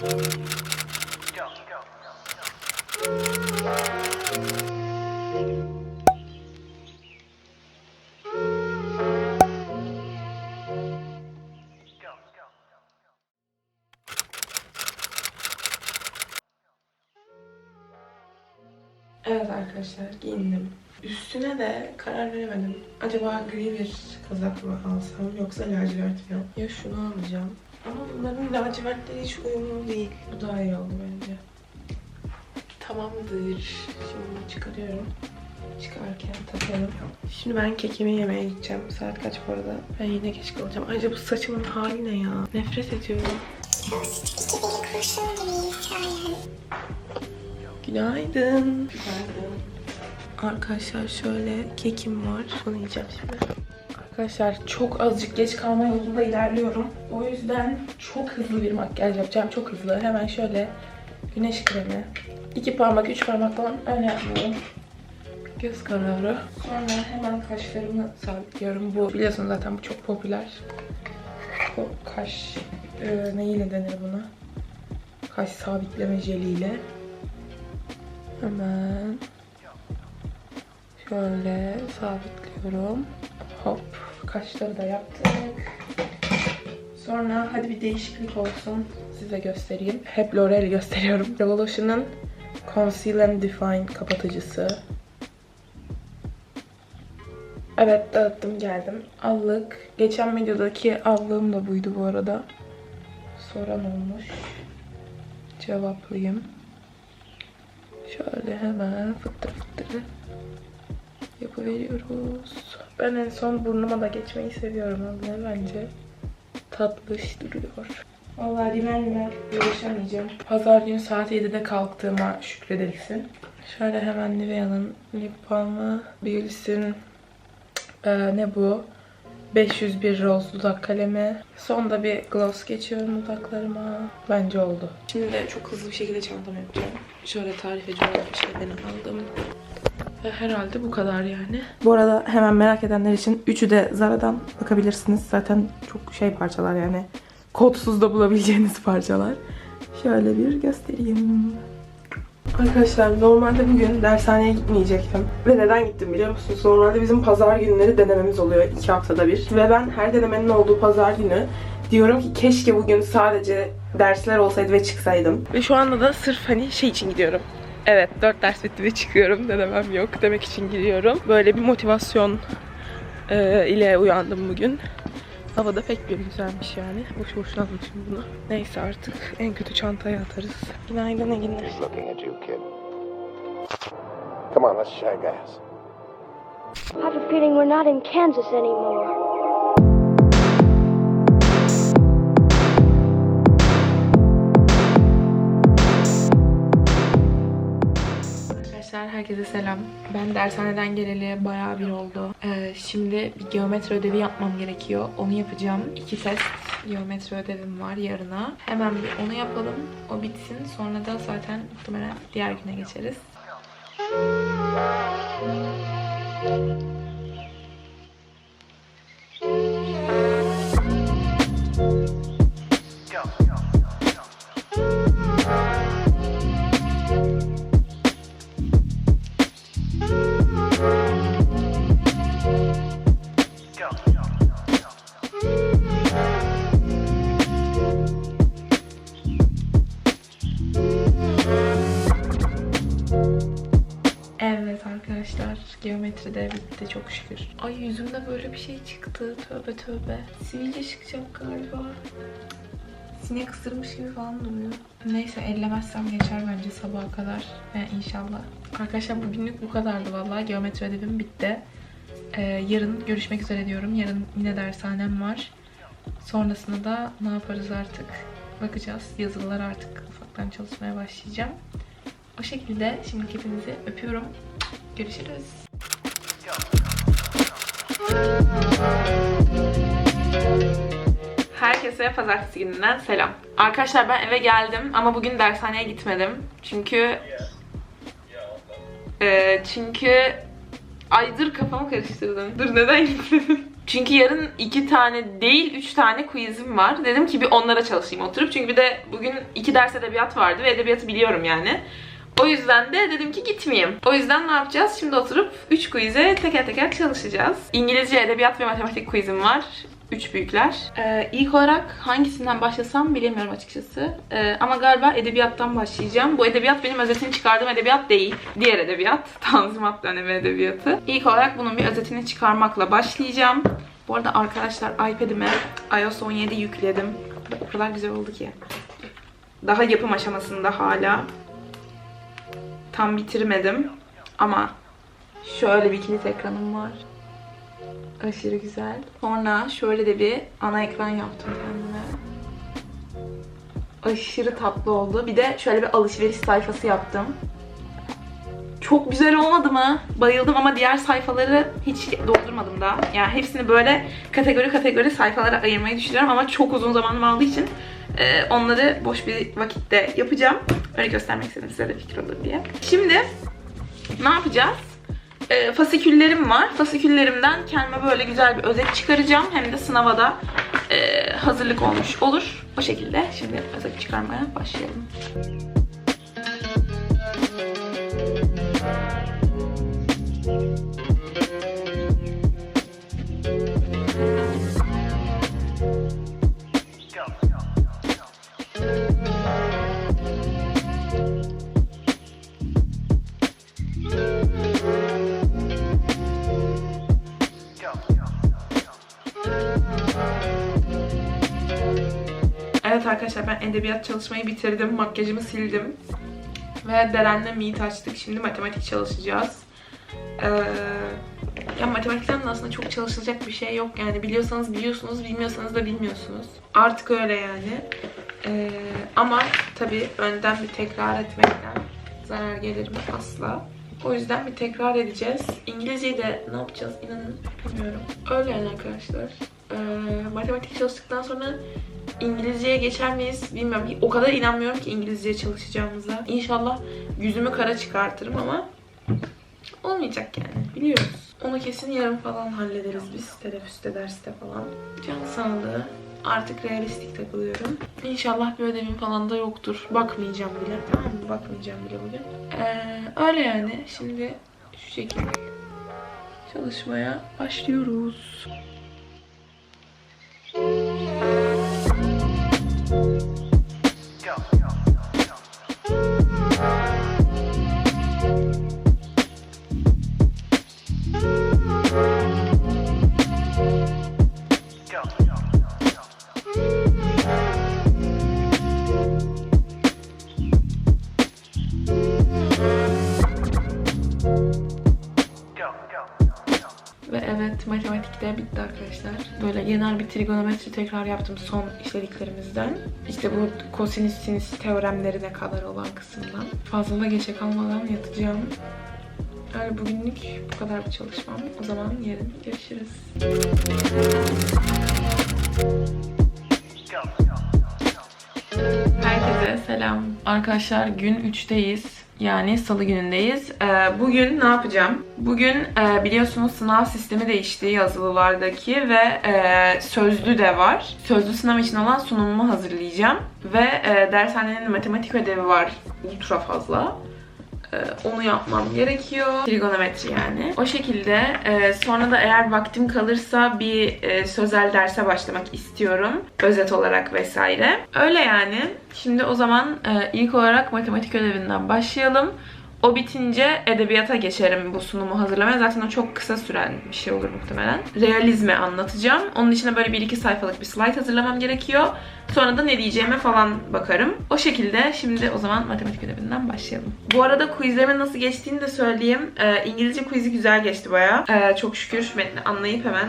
Evet arkadaşlar giyindim. Üstüne de karar veremedim. Acaba gri bir kazak mı alsam yoksa lacivert mi? Ya şunu alacağım. Bunların lacivertleri hiç uyumlu değil. Bu daha iyi oldu bence. Tamamdır. Şimdi çıkarıyorum. Çıkarken takalım. Şimdi ben kekimi yemeye gideceğim. Saat kaç bu arada? Ben yine geç kalacağım. Ayrıca bu saçımın hali ne ya? Nefret ediyorum. Günaydın. Günaydın. Arkadaşlar şöyle kekim var. Onu yiyeceğim şimdi. Arkadaşlar çok azıcık geç kalma yolunda ilerliyorum. O yüzden çok hızlı bir makyaj yapacağım. Çok hızlı. Hemen şöyle güneş kremi. iki parmak, üç parmak falan öyle yapıyorum. Göz kararı. Sonra hemen kaşlarımı sabitliyorum. Bu biliyorsunuz zaten bu çok popüler. Bu kaş e, neyle denir buna? Kaş sabitleme jeliyle. Hemen şöyle sabitliyorum. Hop kaşları da yaptık. Sonra hadi bir değişiklik olsun. Size göstereyim. Hep L'Oreal gösteriyorum. Revolution'ın Conceal and Define kapatıcısı. Evet dağıttım geldim. Allık. Geçen videodaki allığım da buydu bu arada. Soran olmuş. Cevaplayayım. Şöyle hemen fıttır fıttır yapıveriyoruz. Ben en son burnuma da geçmeyi seviyorum abla bence. Tatlış duruyor. Vallahi rimenle görüşemeyeceğim. Pazar günü saat 7'de kalktığıma şükredilsin. Şöyle hemen Nivea'nın lip balmı, Biolis'in ee, ne bu? 501 Rose dudak kalemi. Sonda bir gloss geçiyorum dudaklarıma. Bence oldu. Şimdi de çok hızlı bir şekilde çantamı yapacağım. Şöyle tarifeci olan bir şeyden aldım. Ve herhalde bu kadar yani. Bu arada hemen merak edenler için üçü de Zara'dan bakabilirsiniz. Zaten çok şey parçalar yani. Kodsuz da bulabileceğiniz parçalar. Şöyle bir göstereyim. Arkadaşlar normalde bugün dershaneye gitmeyecektim. Ve neden gittim biliyor musunuz? Normalde bizim pazar günleri denememiz oluyor iki haftada bir. Ve ben her denemenin olduğu pazar günü diyorum ki keşke bugün sadece dersler olsaydı ve çıksaydım. Ve şu anda da sırf hani şey için gidiyorum. Evet dört ders bitti ve çıkıyorum. Denemem yok demek için gidiyorum. Böyle bir motivasyon e, ile uyandım bugün. Hava da pek bir güzelmiş yani. Boş boşuna almışım bunu. Neyse artık en kötü çantaya atarız. Günaydın kid. Come on, let's shake ass. I have a feeling we're not in Kansas anymore. Herkese selam. Ben dershaneden geleli bayağı bir oldu. Ee, şimdi bir geometri ödevi yapmam gerekiyor. Onu yapacağım. İki test geometri ödevim var yarına. Hemen bir onu yapalım. O bitsin. Sonra da zaten muhtemelen diğer güne geçeriz. Geometri de bitti çok şükür. Ay yüzümde böyle bir şey çıktı. Tövbe tövbe. Sivilce çıkacak galiba. Sinek ısırmış gibi falan duruyor. Neyse ellemezsem geçer bence sabaha kadar. Yani inşallah. Arkadaşlar bugünlük bu kadardı vallahi. Geometri ödevim bitti. Ee, yarın görüşmek üzere diyorum. Yarın yine dershanem var. Sonrasında da ne yaparız artık bakacağız. Yazılılar artık ufaktan çalışmaya başlayacağım. O şekilde şimdi hepinizi öpüyorum. Görüşürüz. Herkese pazartesi gününden selam. Arkadaşlar ben eve geldim ama bugün dershaneye gitmedim. Çünkü Ee, çünkü ay dur kafamı karıştırdım. Dur neden gitmedim? Çünkü yarın iki tane değil üç tane quizim var. Dedim ki bir onlara çalışayım oturup. Çünkü bir de bugün iki ders edebiyat vardı ve edebiyatı biliyorum yani. O yüzden de dedim ki gitmeyeyim. O yüzden ne yapacağız? Şimdi oturup 3 quiz'e teker teker çalışacağız. İngilizce, edebiyat ve matematik quizim var. Üç büyükler. Ee, ilk olarak hangisinden başlasam bilemiyorum açıkçası. Ee, ama galiba edebiyattan başlayacağım. Bu edebiyat benim özetini çıkardığım edebiyat değil. Diğer edebiyat. Tanzimat dönemi edebiyatı. İlk olarak bunun bir özetini çıkarmakla başlayacağım. Bu arada arkadaşlar iPad'ime iOS 17 yükledim. O kadar güzel oldu ki. Daha yapım aşamasında hala tam bitirmedim. Ama şöyle bir kilit ekranım var. Aşırı güzel. Sonra şöyle de bir ana ekran yaptım kendime. Aşırı tatlı oldu. Bir de şöyle bir alışveriş sayfası yaptım. Çok güzel olmadı mı? Bayıldım ama diğer sayfaları hiç doldurmadım daha. Yani hepsini böyle kategori kategori sayfalara ayırmayı düşünüyorum ama çok uzun zamanım aldığı için e, onları boş bir vakitte yapacağım. Öyle göstermek istedim size de fikir olur diye. Şimdi ne yapacağız? E, fasiküllerim var. Fasiküllerimden kendime böyle güzel bir özet çıkaracağım. Hem de sınava da e, hazırlık olmuş olur. O şekilde şimdi özet çıkarmaya başlayalım. Arkadaşlar ben edebiyat çalışmayı bitirdim. Makyajımı sildim. Ve Deren'le Meet açtık. Şimdi matematik çalışacağız. Ee, ya matematikten de aslında çok çalışılacak bir şey yok. Yani biliyorsanız biliyorsunuz, bilmiyorsanız da bilmiyorsunuz. Artık öyle yani. Ee, ama tabii önden bir tekrar etmekten zarar gelir mi asla. O yüzden bir tekrar edeceğiz. İngilizceyi de ne yapacağız inanın bilmiyorum. Öyle yani arkadaşlar. Ee, matematik çalıştıktan sonra İngilizceye geçer miyiz bilmiyorum. O kadar inanmıyorum ki İngilizceye çalışacağımıza. İnşallah yüzümü kara çıkartırım ama olmayacak yani biliyoruz. Onu kesin yarın falan hallederiz biz teneffüste derste falan. Can sağlığı. Artık realistik takılıyorum. İnşallah bir ödevim falan da yoktur. Bakmayacağım bile. Tamam mı? Bakmayacağım bile bugün. Ee, öyle yani. Şimdi şu şekilde çalışmaya başlıyoruz. Evet matematikte bitti arkadaşlar. Böyle genel bir trigonometri tekrar yaptım son işlediklerimizden. İşte bu kosinüs sinüs teoremlerine kadar olan kısımdan. Fazla da geçe kalmadan yatacağım. Öyle bugünlük bu kadar bir çalışmam. O zaman yarın görüşürüz. Herkese selam. Arkadaşlar gün 3'teyiz. Yani salı günündeyiz. Ee, bugün ne yapacağım? Bugün e, biliyorsunuz sınav sistemi değişti yazılılardaki ve e, sözlü de var. Sözlü sınav için olan sunumumu hazırlayacağım. Ve e, dershanenin matematik ödevi var ultra fazla. Ee, onu yapmam gerekiyor. Trigonometri yani. O şekilde e, sonra da eğer vaktim kalırsa bir e, sözel derse başlamak istiyorum. Özet olarak vesaire. Öyle yani. Şimdi o zaman e, ilk olarak matematik ödevinden başlayalım. O bitince edebiyata geçerim bu sunumu hazırlamaya. Zaten o çok kısa süren bir şey olur muhtemelen. Realizmi anlatacağım. Onun içine böyle bir iki sayfalık bir slide hazırlamam gerekiyor. Sonra da ne diyeceğime falan bakarım. O şekilde şimdi o zaman matematik ödevinden başlayalım. Bu arada quizlerimin nasıl geçtiğini de söyleyeyim. Ee, İngilizce quizi güzel geçti bayağı. Ee, çok şükür metni anlayıp hemen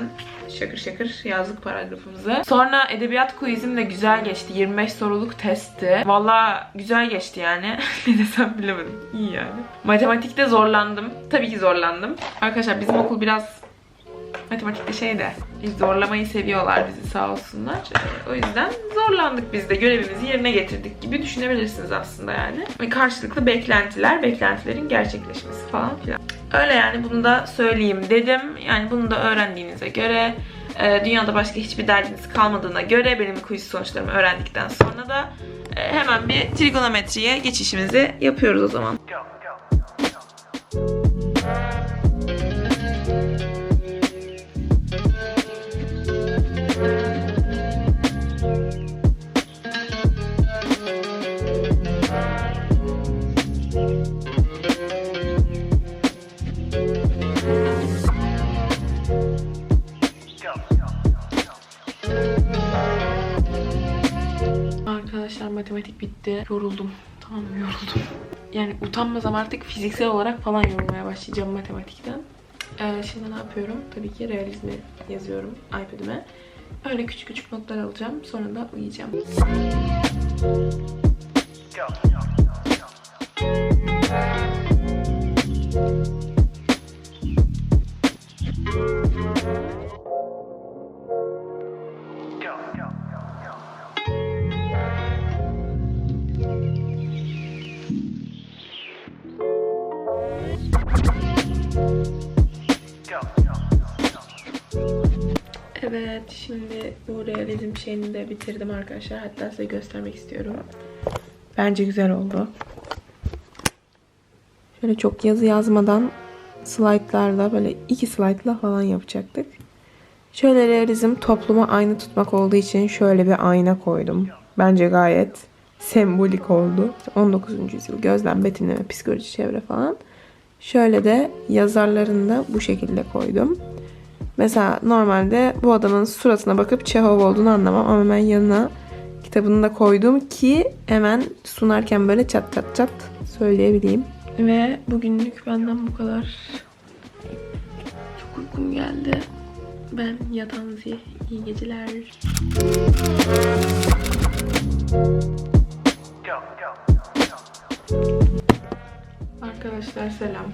şakır şakır yazdık paragrafımızı. Sonra edebiyat quizim de güzel geçti. 25 soruluk testti. Valla güzel geçti yani. ne desem bilemedim. İyi yani. Matematikte zorlandım. Tabii ki zorlandım. Arkadaşlar bizim okul biraz matematikte şey de zorlamayı seviyorlar bizi sağ olsunlar. O yüzden zorlandık biz de görevimizi yerine getirdik gibi düşünebilirsiniz aslında yani. Karşılıklı beklentiler, beklentilerin gerçekleşmesi falan filan. Öyle yani bunu da söyleyeyim dedim. Yani bunu da öğrendiğinize göre e, dünyada başka hiçbir derdiniz kalmadığına göre benim quiz sonuçlarımı öğrendikten sonra da e, hemen bir trigonometriye geçişimizi yapıyoruz o zaman. Arkadaşlar Yoruldum. Tamam yoruldum. Yani utanmasam artık fiziksel olarak falan yorulmaya başlayacağım matematikten. Ee, şimdi ne yapıyorum? Tabii ki realizmi yazıyorum iPad'ime. Öyle küçük küçük notlar alacağım. Sonra da uyuyacağım. Evet, şimdi bu realizm şeyini de bitirdim arkadaşlar. Hatta size göstermek istiyorum. Bence güzel oldu. Şöyle çok yazı yazmadan slaytlarla böyle iki slaytla falan yapacaktık. Şöyle realizm topluma aynı tutmak olduğu için şöyle bir ayna koydum. Bence gayet sembolik oldu. 19. yüzyıl gözlem, betimleme, psikoloji, çevre falan. Şöyle de yazarlarını da bu şekilde koydum. Mesela normalde bu adamın suratına bakıp Çehov olduğunu anlamam ama ben yanına kitabını da koydum ki hemen sunarken böyle çat çat çat söyleyebileyim. Ve bugünlük benden bu kadar. Çok uykum geldi. Ben yatan zi. İyi geceler. Arkadaşlar selam.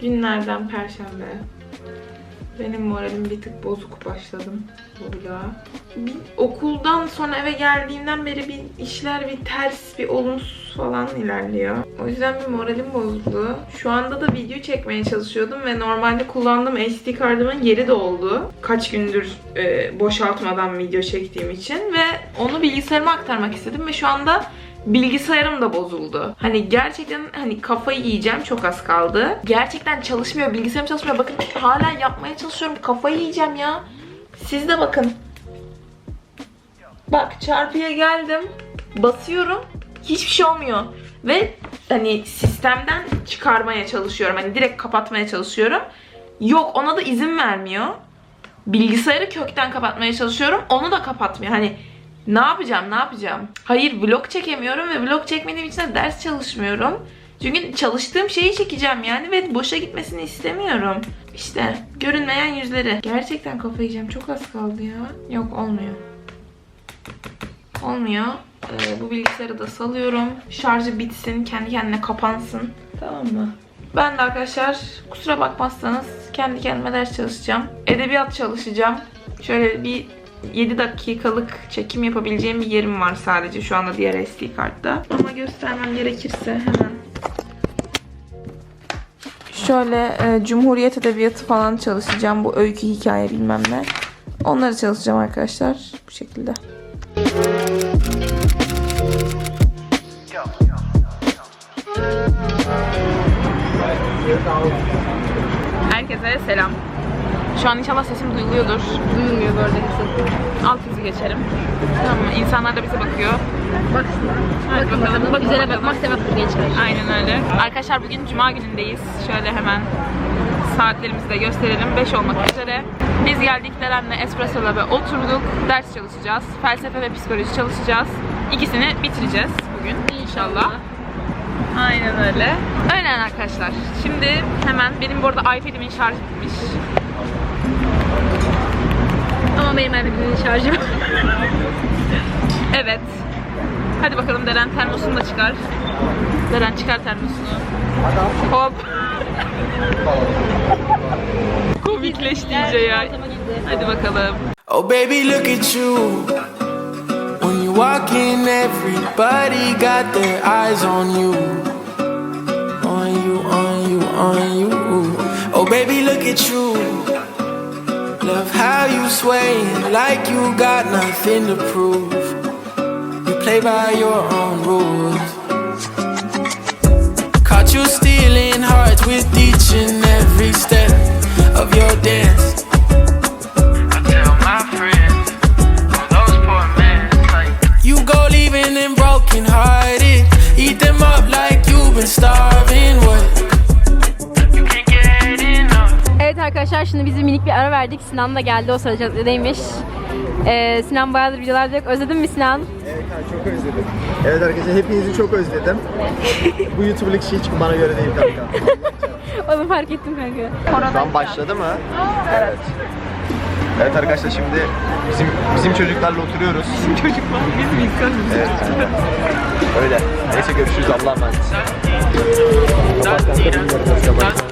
Günlerden perşembe. Benim moralim bir tık bozuk başladım burada. Bir okuldan sonra eve geldiğimden beri bir işler bir ters, bir olumsuz falan ilerliyor. O yüzden bir moralim bozuldu. Şu anda da video çekmeye çalışıyordum ve normalde kullandığım SD kartımın yeri doldu. Kaç gündür e, boşaltmadan video çektiğim için ve onu bilgisayarıma aktarmak istedim ve şu anda bilgisayarım da bozuldu. Hani gerçekten hani kafayı yiyeceğim çok az kaldı. Gerçekten çalışmıyor. Bilgisayarım çalışmıyor. Bakın hala yapmaya çalışıyorum. Kafayı yiyeceğim ya. Siz de bakın. Bak çarpıya geldim. Basıyorum. Hiçbir şey olmuyor. Ve hani sistemden çıkarmaya çalışıyorum. Hani direkt kapatmaya çalışıyorum. Yok ona da izin vermiyor. Bilgisayarı kökten kapatmaya çalışıyorum. Onu da kapatmıyor. Hani ne yapacağım ne yapacağım? Hayır vlog çekemiyorum ve vlog çekmediğim için de ders çalışmıyorum. Çünkü çalıştığım şeyi çekeceğim yani ve boşa gitmesini istemiyorum. İşte görünmeyen yüzleri. Gerçekten kafayı yiyeceğim. Çok az kaldı ya. Yok olmuyor. Olmuyor. Ee, bu bilgisayarı da salıyorum. Şarjı bitsin. Kendi kendine kapansın. Tamam mı? Ben de arkadaşlar kusura bakmazsanız kendi kendime ders çalışacağım. Edebiyat çalışacağım. Şöyle bir 7 dakikalık çekim yapabileceğim bir yerim var sadece şu anda diğer SD kartta. Ama göstermem gerekirse hemen. Şöyle e, Cumhuriyet Edebiyatı falan çalışacağım. Bu öykü, hikaye bilmem ne. Onları çalışacağım arkadaşlar. Bu şekilde. Herkese selam. Şu an inşallah sesim duyuluyordur. Duyulmuyor böyle Alt izi geçerim. Tamam mı? İnsanlar da bize bakıyor. Baksınlar. Hadi Bakın bakalım. bakalım. Güzele bakmak sevaptır gençler. Aynen öyle. Arkadaşlar bugün cuma günündeyiz. Şöyle hemen saatlerimizi de gösterelim. 5 olmak üzere. Biz geldik Deren'le Espresso Lab'e oturduk. Ders çalışacağız. Felsefe ve psikoloji çalışacağız. İkisini bitireceğiz bugün inşallah. Aynen öyle. Öyle arkadaşlar. Şimdi hemen benim bu arada iPad'imin şarjı bitmiş. Benim iPad'imin şarjı var. Evet. Hadi bakalım Deren termosunu da çıkar. Deren çıkar termosunu. Hop. Komikleşti iyice ya. Hadi bakalım. Oh, baby, look at you. When you walk in, everybody got their eyes on you. On you, on you, on you. Oh, baby, look at you. Love how you sway like you got nothing to prove. You play by your own rules. Caught you stealing hearts with each and every step of your dance. I tell my friends, oh, those poor men, like you go leaving them broken hearted. Eat them up like you've been starving. What? You can't get enough. Evet arkadaşlar şimdi biz bir minik bir verdik. Sinan da geldi o sırada caddedeymiş. Ee, Sinan bayağıdır videolarda yok. Özledin mi Sinan? Evet kanka, çok özledim. Evet arkadaşlar hepinizi çok özledim. Bu YouTube'luk işi hiç bana göre değil kanka. Onu fark ettim kanka. Şu an başladı mı? Evet. Evet arkadaşlar şimdi bizim bizim çocuklarla oturuyoruz. Bizim çocuklar bizim insanız. Evet. Öyle. Neyse görüşürüz Allah'a emanet. Kanka bilmiyorum